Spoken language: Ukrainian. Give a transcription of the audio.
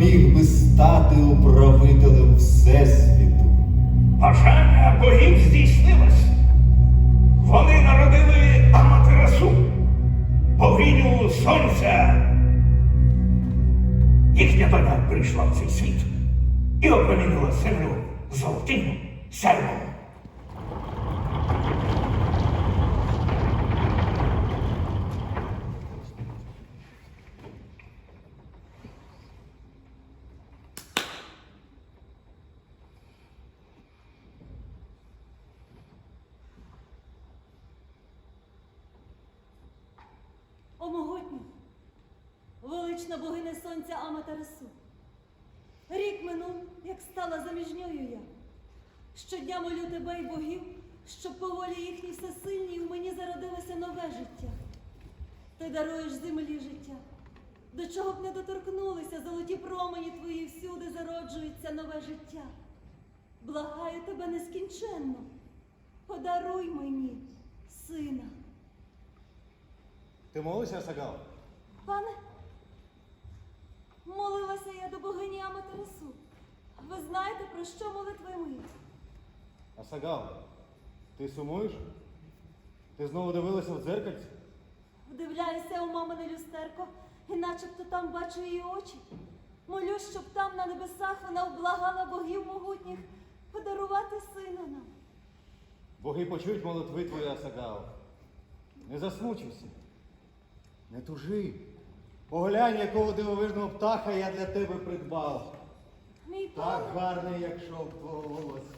міг би стати управителем Всесвіту. Бажання богів здійснилось. Вони народили Аматерасу, богиню сонця. Їхня доня прийшла в цей світ і опромінила землю золотим сяйвом. Велична богиня сонця Аматерасу. Рік минув, як стала заміжньою я. Щодня молю тебе й богів, щоб по волі їхній всесильній у мені зародилося нове життя. Ти даруєш землі життя. До чого б не доторкнулися золоті промені твої всюди зароджується нове життя. Благаю тебе нескінченно. Подаруй мені сина. Ти молишся, Сагал? Пане, до богині Аматерасу. Ви знаєте, про що молитви мої? А Сагал, ти сумуєш? Ти знову дивилася в дзеркальце? Вдивляюся у мамине люстерко, і начебто там бачу її очі. Молюсь, щоб там на небесах вона облагала богів могутніх подарувати сина нам. Боги почують молитви твої, Асагал. Не засмучуйся. Не тужи. Поглянь, якого дивовижного птаха я для тебе придбав. Мій Так гарний, як шов твого волосся.